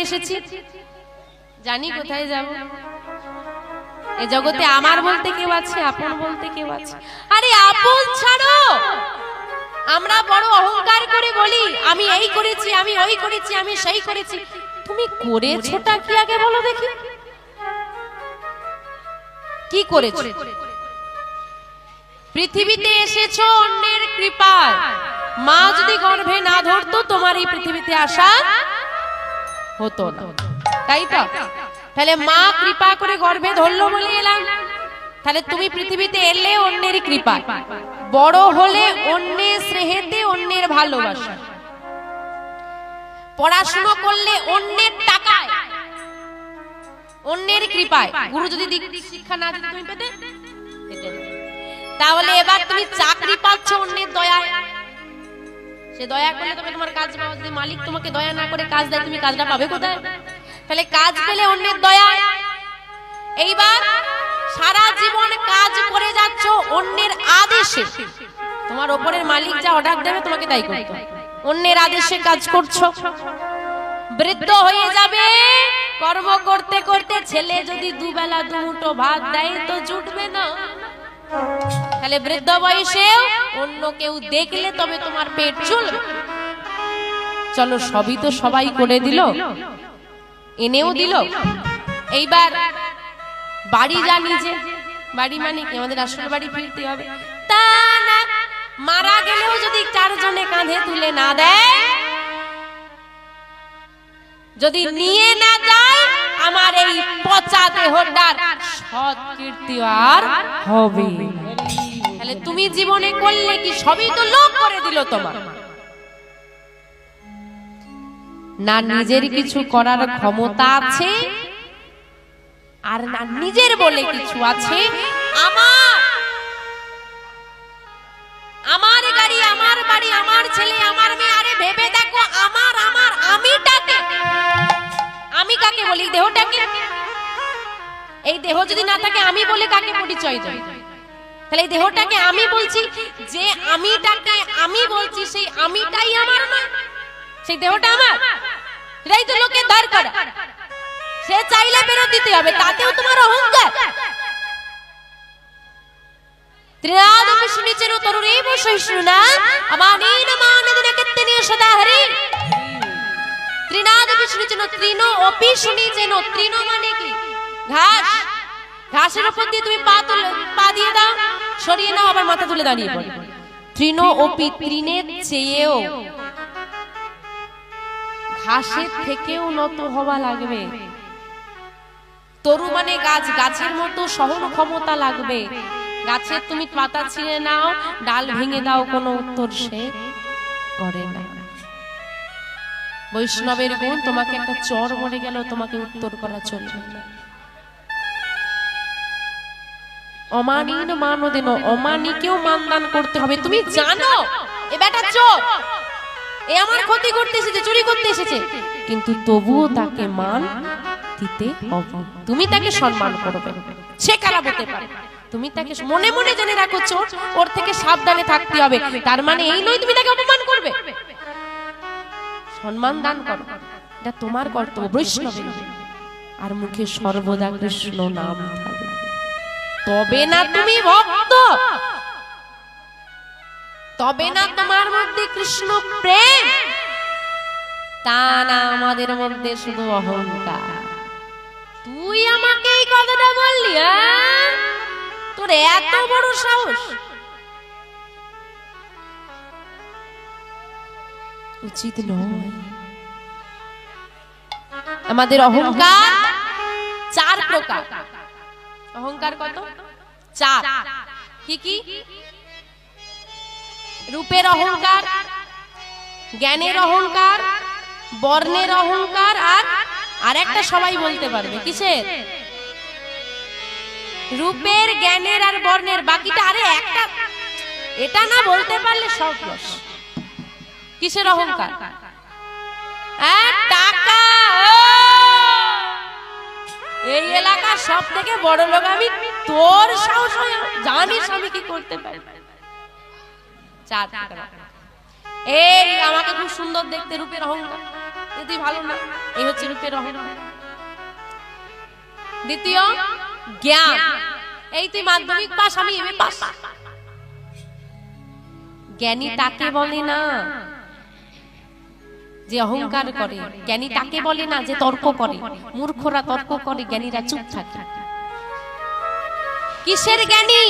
এসেছি। জানি কোথায় যাব। এ জগতে আমার বলতে কেউ আছে আপন বলতে কেউ আছে। আরে আপন ছাড়ো! আমরা বড় অহংকার করে বলি আমি এই করেছি আমি ওই করেছি আমি সেই করেছি। তুমি করেছোটা কি আগে বলো দেখি? কি করেছ? পৃথিবীতে এসেছ অন্যের কৃপায়। মা যদি গর্ভে না ধরতো তোমার এই পৃথিবীতে আসা হতো না। তাই তো? তাহলে মা কৃপা করে গর্ভে ধরলো বলে এলাম। তাহলে তুমি পৃথিবীতে এলে অন্যের কৃপা। বড় হলে অন্যের স্নেহেতে অন্যের ভালোবাসা। পড়াশুনো করলে অন্যের টাকায়, অন্যের কৃপায়। গুরু যদি দিক শিক্ষা না দিত তুমি পেতে? তাহলে এবার তুমি চাকরি পাচ্ছ অন্যের দয়ায়। সে দয়া করলে তবে তোমার কাজ পাওয়া যদি মালিক তোমাকে দয়া না করে কাজ দেয়, তুমি কাজটা পাবে কোথায়? তাহলে কাজ পেলে অন্যের দয়া। এইবার সারা জীবন কাজ করে যাচ্ছ অন্যের আদেশে। তোমার ওপরের মালিক যা অর্ডার দেবে, তোমাকে তাই করতে অন্যের আদেশে কাজ করছ। বৃদ্ধ হয়ে যাবে, কর্ম করতে করতে ছেলে যদি দুবেলা দুমুঠো ভাত দেয়, তো জুটবে না। তাহলে বৃদ্ধ বয়সেও অন্য কেউ দেখলে তবে তোমার পেট চলবে। চলো সবই তো সবাই করে দিল। এনেও দিল। এইবার বাড়ি জানি যে বাড়ি মানে কি? আমাদের আসল বাড়ি ফিরতে হবে। তা না, মারা গেলেও যদি চারজনে কাঁধে তুলে না দেয়, যদি নিয়ে না যায়, আমার এই পচা দেহটার সৎ কীর্তি আর হবে তাহলে তুমি জীবনে করলে কি সবই তো লোক করে দিল তোমার? না নিজের কিছু করার ক্ষমতা আছে, আর না নিজের বলে কিছু আছে, আমার। আমার গাড়ি, আমার বাড়ি, আমার ছেলে, আমার মেয়ে, আরে ভেবে দেখো, আমার আমার আমিটাকে আমি কাকে বলি? দেহটাকে? এই দেহ যদি না থাকে, আমি বলে কাকে পরিচয় দেয় তাহলে এই দেহটাকে আমি বলছি, যে আমিটাকে আমি বলছি, সেই আমিটাই আমার না সেই দেহটা আমার। এটাই তো লোকে দাঁড় করা। সে চাইলে ফেরত দিতে হবে, তাতেও তোমার অহংকার। মানে ঘাসের উপর দিয়ে তুমি পা দিয়ে দাও। সরিয়ে নাও, আবার মাথা তুলে দাঁড়িয়ে পড়ে। তৃণ অপি তৃণের চেয়েও ঘাসের থেকেও নত হওয়া লাগবে। তরু মানে গাছ, গাছের মতো সহন ক্ষমতা লাগবে। গাছের তুমি পাতা ছিঁড়ে নাও, ডাল ভেঙে দাও, কোনো উত্তর সে করে না। বৈষ্ণবের গুণ, তোমাকে একটা চর মরে গেল, তোমাকে উত্তর করা চলবে না। অমানীন মানদিন অমানিকেও মানদান করতে হবে। তুমি জানো এ বেটা চোর। এ আমার ক্ষতি করতে এসেছে চুরি করতে এসেছে। কিন্তু তবুও তাকে মান দিতে হবে তুমি তাকে সম্মান করবে। সে খারাপ হতে পারে। তুমি তাকে মনে মনে জেনে রাখো চোর। ওর থেকে সাবধানে থাকতে হবে। তার মানে এই নয় তুমি তাকে অপমান করবে। সম্মান দান করো। এটা তোমার কর্তব্য বৈষ্ণবের। আর মুখে সর্বদা কৃষ্ণ নাম। তবে না তুমি ভক্ত। তবে না তোমার মধ্যে কৃষ্ণ প্রেম। তা না আমাদের মধ্যে শুধু অহংকার। তুই আমাকে এই কথাটা বললি? তোর এত বড় সাহস। উচিত নয়। আমাদের অহংকার চার প্রকার। অহংকার কত? চার। কি কি? রূপের অহংকার জ্ঞানের অহংকার বর্ণের অহংকার আর আর একটা সবাই বলতে পারবে কিসের? রূপের জ্ঞানের আর বর্ণের বাকিটা আরে একটা এটা না বলতে পারলে সব লস কিসের অহংকার? টাকা! এই এলাকার সব থেকে বড় লোক আমি তোর সাহস জানিস আমি কি করতে পারি। এই আমাকে খুব সুন্দর দেখতে রূপের অহংকার। তুই ভালো না এই হচ্ছে রূপের অহংকার। দ্বিতীয় জ্ঞান। এই তুই মাধ্যমিক পাস আমি এমএ পাস। জ্ঞানী তাকে বলে না। যে অহংকার করে, জ্ঞানী তাকে বলে না যে তর্ক করে। মূর্খরা তর্ক করে, জ্ঞানীরা চুপ থাকে। কিসের জ্ঞানী?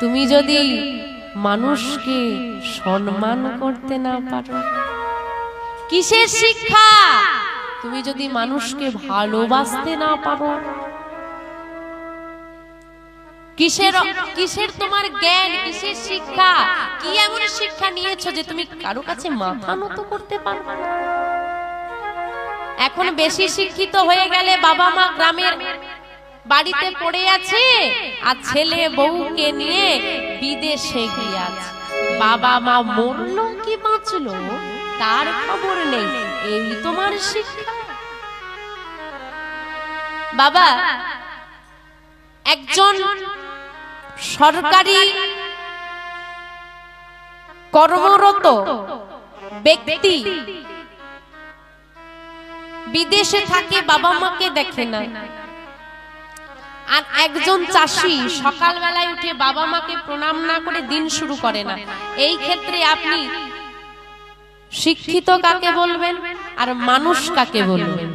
তুমি যদি মানুষকে সম্মান করতে না পারো। কিসের শিক্ষা? তুমি যদি মানুষকে ভালোবাসতে না পারো। কিসের কিসের তোমার জ্ঞান? কিসের শিক্ষা? কি এমন শিক্ষা নিয়েছো যে তুমি কারও কাছে মাথা নত করতে পারবে না? এখন বেশি শিক্ষিত হয়ে গেলে বাবা মা গ্রামের বাড়িতে পড়ে আছে আর ছেলে বউকে নিয়ে বিদেশে গিয়ে আছে। বাবা মা মরলো কি বাঁচলো? তার খবর নেই। এই তোমার শিক্ষা। বাবা একজন সরকারি কর্মরত ব্যক্তি বিদেশে থাকে, বাবা মাকে দেখে না। আর একজন চাষি সকালবেলায় উঠে বাবা মাকে প্রণাম না করে দিন শুরু করে না। এই ক্ষেত্রে আপনি শিক্ষিত কাকে বলবেন আর মানুষ কাকে বলবেন?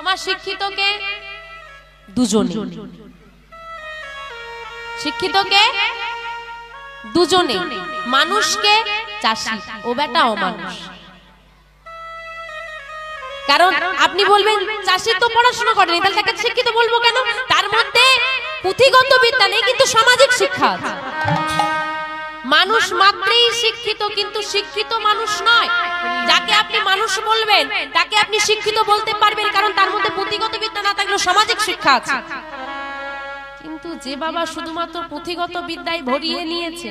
আমার শিক্ষিতকে দুজনে। শিক্ষিতকে দুজনে, মানুষকে চাষি। ও বেটা অমানুষ। কারণ আপনি বলবেন, চাষি তো পড়াশোনা করেনি তাহলে তাকে শিক্ষিত বলব কেন? তার মধ্যে পুঁথিগত বিদ্যা নেই, কিন্তু সামাজিক শিক্ষা মানুষ মাত্রেই শিক্ষিত, কিন্তু শিক্ষিত মানুষ নয়। যাকে আপনি মানুষ বলবেন, তাকে আপনি শিক্ষিত বলতে পারবেন, কারণ তার মধ্যে পুঁথিগত বিদ্যা না থাকলেও সামাজিক শিক্ষা আছে। কিন্তু যে বাবা শুধুমাত্র পুঁথিগত বিদ্যায় ভরিয়ে নিয়েছে,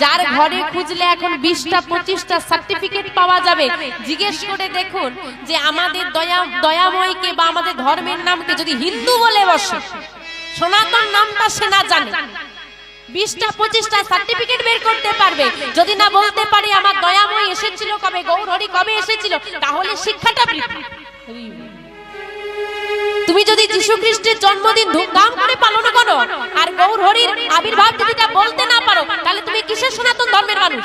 যার ঘরে খুঁজলে এখন বিশটা, পঁচিশটা সার্টিফিকেট পাওয়া যাবে। জিজ্ঞেস করে দেখুন যে আমাদের দয়া, দয়াময়কে বা আমাদের ধর্মের নামকে যদি হিন্দু বলে বসে, সনাতন নামটা সে না জানে। বিশটা, পঁচিশটা সার্টিফিকেট বের করতে পারবে। যদি না বলতে পারে, আমার দয়াময় এসেছিল কবে? গৌরহরি কবে এসেছিল? তাহলে শিক্ষাটা বৃদ্ধি। তুমি যদি যীশু খ্রিস্টের জন্মদিন ধুমধাম করে পালন করো আর গৌর হরির আবির্ভাব তিথিটা বলতে না পারো, তাহলে তুমি কিসের সনাতন ধর্মের মানুষ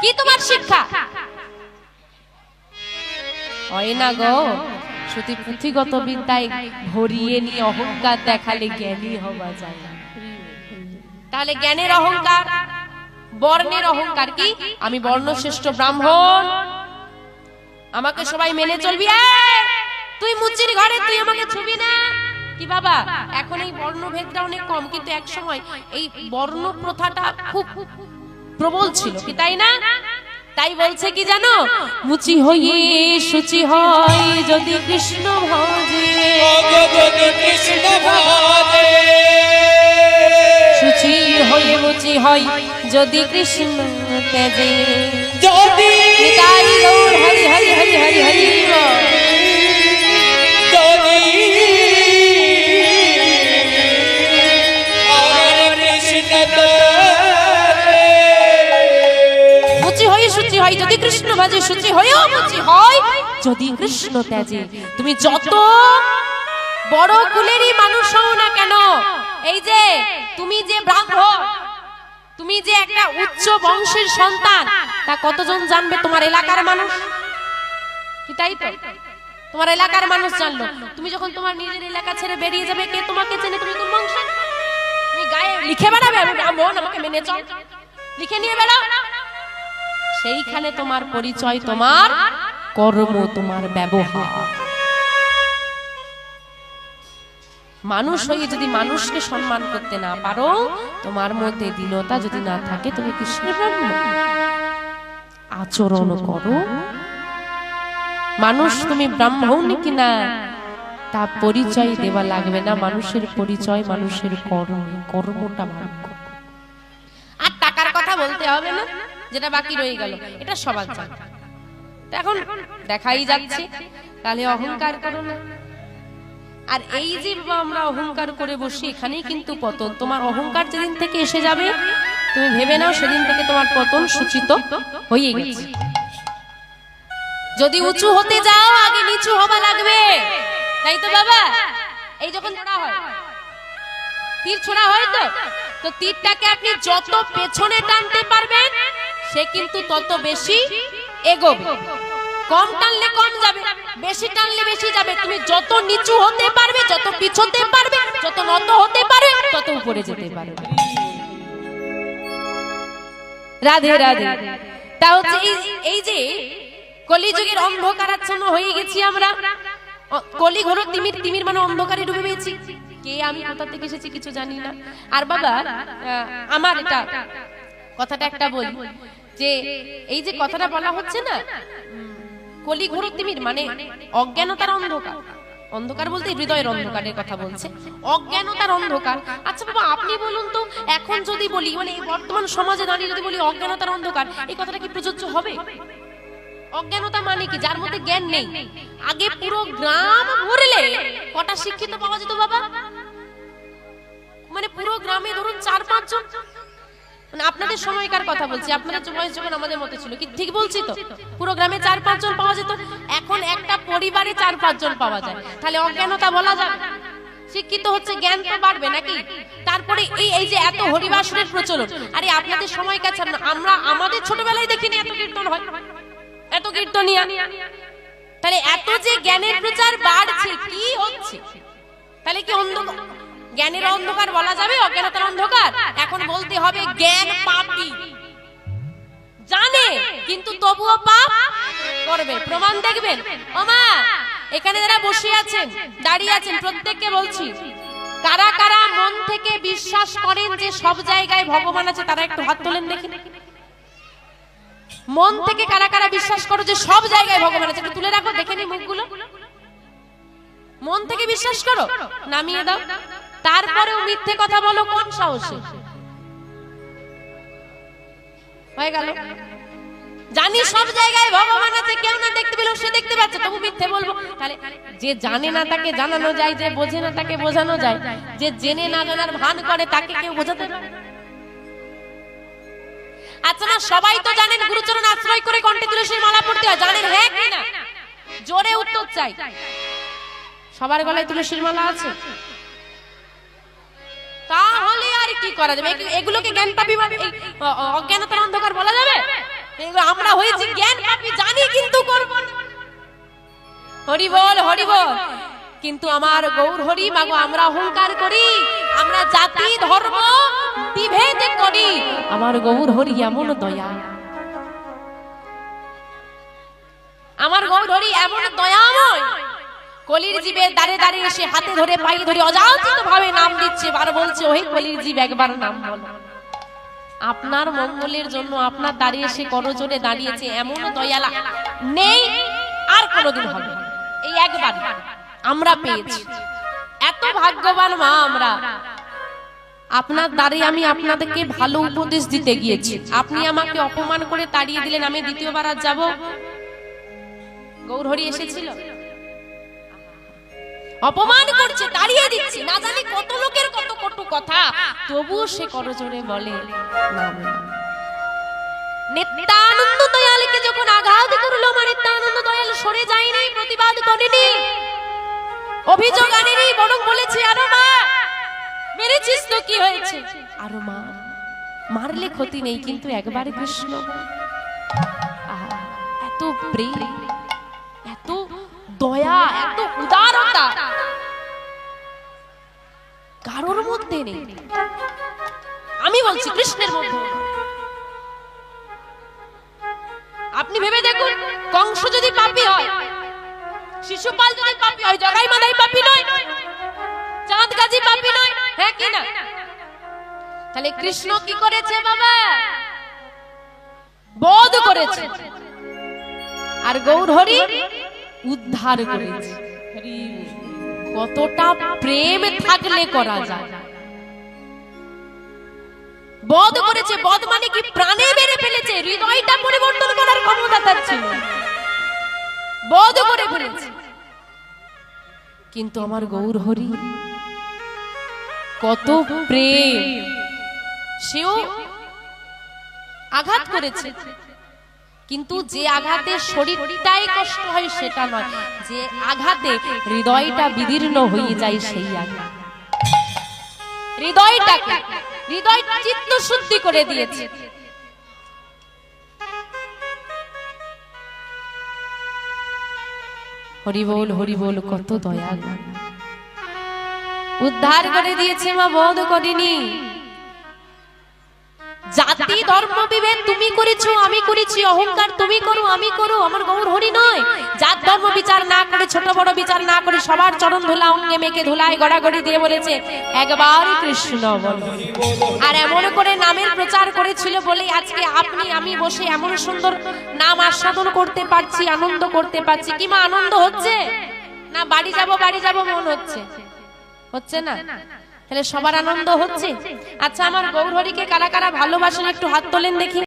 কি তোমার শিক্ষা হয় না গো, শুধু পুঁথিগত বিদ্যায় ভরিয়ে নিয়ে অহংকার দেখালে জ্ঞানী হওয়া যায়। তাহলে জ্ঞানের অহংকার, বর্ণের অহংকার কি আমি বর্ণশ্রেষ্ঠ ব্রাহ্মণ আমাকে সবাই মেনে চলবি! তুই মুচির ঘরে তুই আমাকে ছবি না কি বাবা এখন এই বর্ণভেদটা অনেক কম কিন্তু এক সময় এই বর্ণ প্রথাটা খুব প্রবল ছিল কি তাই না তাই বলছে কি জানো মুচি হইয়ে সুচি হয় যদি কৃষ্ণ ভজে যদি কৃষ্ণ ভজে সুচি হয়ে মুচি হয় যদি কৃষ্ণ তেজে যদি হরি হরি হরি হরি হরি ভাজে সুচি হয়েও মুচি হয় যদি কৃষ্ণ ত্যাজে। তুমি যত বড় কুলেরই মানুষ হও না কেন, এই যে তুমি যে ব্রাহ্মণ, তুমি যে একটা উচ্চ বংশের সন্তান, তা কতজন জানবে তোমার এলাকার মানুষ? কি তাই তো? তোমার এলাকার মানুষ জানলো। তুমি যখন তোমার নিজের এলাকা ছেড়ে বেরিয়ে যাবে, কে তোমাকে চেনে? তুমি কোন বংশ তুমি গায়ে লিখে বেড়াবে আমি ব্রাহ্মণ আমাকে মেনে চল। লিখে নিয়ে বেড়াও। সেইখানে তোমার পরিচয়, তোমার কর্ম, তোমার ব্যবহার। মানুষ হয়ে যদি মানুষকে সম্মান করতে না পারো, তোমার মধ্যে দীনতা যদি না থাকে, তুমি ব্রাহ্মণ আচরণ করো? মানুষ তুমি ব্রাহ্মণ কিনা তা পরিচয় দেওয়া লাগবে না, মানুষের পরিচয়, মানুষের কর্ম, কর্মটা ভাগ্য আর টাকার কথা বলতে হবে না? যেটা বাকি রয়ে গেল এটা সবার জানে এখন দেখাই যাচ্ছে তাহলে অহংকার করো না। আর এই যে আমরা অহংকার করে বসি এখানেই কিন্তু পতন। তোমার অহংকার যেদিন থেকে এসে যাবে তুমি ভেবে নাও সেদিন থেকে তোমার পতন সূচিত হয়ে গেছে। যদি উঁচু হতে যাও আগে নিচু হবা লাগবে। তাই তো বাবা? এই যখন ছোড়া হয়। তীর ছোড়া হয় তো? তো তীরটাকে আপনি যত পেছনে টানতে পারবেন সে কিন্তু তত বেশি এগোবে। কম টানলে কম যাবে বেশি টানলে বেশি যাবে। তুমি যত নিচু হতে পারবে যত পিছতে পারবে যত নত হতে পারবে তত উপরে যেতে পারবে। রাধে রাধে। তা হচ্ছে এই এই যে কলিযুগের অন্ধকারাচ্ছন্ন হয়ে গেছি আমরা। কলি ঘোর তিমির তিমির মানে অন্ধকারে ডুবে গেছি। কে আমি কোথা থেকে এসেছি কিছু জানি না। আর বাবা আমার এটা কথাটা একটা বলি। যে এই যে কথাটা বলা হচ্ছে না কলি তিমির মানে অজ্ঞানতার অন্ধকার। অন্ধকার বলতে হৃদয়ের অন্ধকারের কথা বলছে। অজ্ঞানতার অন্ধকার। আচ্ছা বাবা, আপনি বলুন তো, এখন যদি বলি মানে বর্তমান সমাজে দাঁড়িয়ে যদি বলি অজ্ঞানতার অন্ধকার, এই কথাটা কি প্রযোজ্য হবে? অজ্ঞানতা মানে কি? যার মধ্যে জ্ঞান নেই। আগে পুরো গ্রাম ঘুরলে কটা শিক্ষিত পাওয়া যেত বাবা? মানে পুরো গ্রামে ধরুন চার পাঁচজন মানে আপনাদের সময়কার কথা বলছি। আপনাদের বয়স যখন আমাদের মতো ছিল কি ঠিক বলছি তো? পুরো গ্রামে চার পাঁচজন পাওয়া যেত এখন একটা পরিবারে চার পাঁচজন পাওয়া যায়। তাহলে অজ্ঞানতা বলা যাবে শিক্ষিত হচ্ছে জ্ঞান তো বাড়বে নাকি? তারপরে এই এই যে এত হরিবাসনের প্রচলন আরে আপনাদের সময়কার ছাড়া না, আমরা আমাদের ছোটবেলায় দেখিনি এত কীর্তন হয়। এত কীর্তনিয়া তাহলে এত যে জ্ঞানের প্রচার বাড়ছে কি হচ্ছে? তাহলে কি অন্ধকার জ্ঞানের অন্ধকার বলা যাবে, অজ্ঞানতার অন্ধকার। এখন বলতে হবে জ্ঞান পাপী। জানে, কিন্তু তবুও পাপ করবে। প্রমাণ দেখবেন। ওমা, এখানে যারা বসে আছেন, দাঁড়িয়ে আছেন, প্রত্যেককে বলছি, কারা কারা মন থেকে বিশ্বাস করেন যে সব জায়গায় ভগবান আছে, তারা একটু হাত তোলেন দেখি। মন থেকে কারা কারা বিশ্বাস করো যে সব জায়গায় ভগবান আছে তুলে রাখো, দেখে নি মুখগুলো। মন থেকে বিশ্বাস করো। নামিয়ে দাও। তারপরেও মিথ্যে কথা বলো, কোন সাহসে? হয়ে গেল। জানি সব জায়গায় ভগবান আছে, কেউ না দেখতে পেলেও সে দেখতে পাচ্ছে, তবু মিথ্যে বলব। তাহলে যে জানে না তাকে জানানো যায়, যে বোঝে না তাকে বোঝানো যায়, যে জেনে না জানার ভান করে তাকে কেউ বোঝাতে পারে আচ্ছা না, সবাই তো জানেন গুরুচরণ আশ্রয় করে কণ্ঠে তুলসীর মালা পড়তে হয়, জানেন হ্যাঁ কি না? জোরে উত্তর চাই। সবার গলায় তুলসীর মালা আছে? কি করা যাবে? এগুলোকে জ্ঞান পাপি অজ্ঞানতার অন্ধকার বলা যাবে? আমরা হয়েছি জ্ঞান পাপি, জানি কিন্তু করব হরি বল হরি বল কিন্তু আমার গৌর হরি, মাগো, আমরা অহংকার করি, আমরা জাতি, ধর্ম, বিভেদ করি। আমার গৌর হরি এমন দয়া। আমার গৌর হরি এমন দয়াময়। কলির জীবের দাঁড়ে দাঁড়িয়ে এসে হাতে ধরে পায়ে ধরে অযাচিত ভাবে নাম দিচ্ছে বার বলছে ওই কলির জীব একবার নাম বলো। আপনার মঙ্গলের জন্য আপনার দাঁড়িয়ে সে করজোরে দাঁড়িয়েছে এমন দয়ালা নেই আর কোনোদিন হবে এই একবার আমরা পেয়েছি। এত ভাগ্যবান মা আমরা। আপনার দাঁড়িয়ে আমি আপনাদেরকে ভালো উপদেশ দিতে গিয়েছি। আপনি আমাকে অপমান করে তাড়িয়ে দিলেন আমি দ্বিতীয়বার আর যাব। গৌরহরি এসেছিল। অপমান করছে, তাড়িয়ে দিচ্ছে। না জানি কত লোকের কত কটু কথা, তবুও সে করজোরে বলে। নিত্যানন্দ দয়ালকে যখন আঘাত করল আমার নিত্যানন্দ দয়াল সরে যায়নি, প্রতিবাদ করেনি। অভিযোগ আনেনি, বরং বলেছে, আরও মা, মেরেছিস তো, কি হয়েছে? আরও মা, মারলে ক্ষতি নেই, কিন্তু একবার কৃষ্ণ এত প্রেম, এত দয়া, এত উদারতা কারোর মধ্যে নেই। আমি বলছি, কৃষ্ণের মধ্যে আপনি ভেবে দেখুন, কংস যদি পাপী হয়, শিশুপাল যদি পাপী হয় জগাই মাদাই পাপী নয়, চাঁদ গাজী পাপী নয় হ্যাঁ কি না? তাহলে কৃষ্ণ কি করেছে বাবা? বধ করেছে। আর গৌরহরি উদ্ধার করেছে। কতটা প্রেম থাকলে করা যায়। বধ করেছে, বধ মানে কি প্রাণে মেরে ফেলেছে, হৃদয়টা পরিবর্তন করার ক্ষমতা তার ছিল। বধ করে ফেলেছে। কিন্তু আমার গৌর হরি, কত প্রেম, সেও আঘাত করেছে। কিন্তু যে আঘাতে শরীরটাই কষ্ট হয় সেটা নয়, যে আঘাতে হৃদয়টা বিদীর্ণ হয়ে যায় সেই আঘাত। হৃদয়টাকে, হৃদয় চিত্ত শুদ্ধি করে দিয়েছে। হরিবোল হরিবোল, কত দয়া উদ্ধার করে দিয়েছে মা বোধ করিনি। জাতি, ধর্ম বিভেদ তুমি করেছ, আমি করেছি, অহংকার তুমি করো, আমি করো, আমার গৌর হরি নয়। জাত, ধর্ম, বিচার না করে, ছোট বড় বিচার না করে, সবার চরণ ধুলা, অঙ্গে মেখে ধুলায়, গড়াগড়ি দিয়ে বলেছে, একবার কৃষ্ণ বলো। আর এমন করে নামের প্রচার করেছিল বলেই আজকে আপনি, আমি বসে এমন সুন্দর নাম আস্বাদন করতে পারছি, আনন্দ করতে পারছি। কিমা আনন্দ হচ্ছে? না, বাড়ি যাব বাড়ি যাব, মন হচ্ছে। হচ্ছে না? তাহলে সবার আনন্দ হচ্ছে? আচ্ছা আমার গৌরহরিকে কারা কারা ভালোবাসেন? একটু হাত তোলেন দেখি।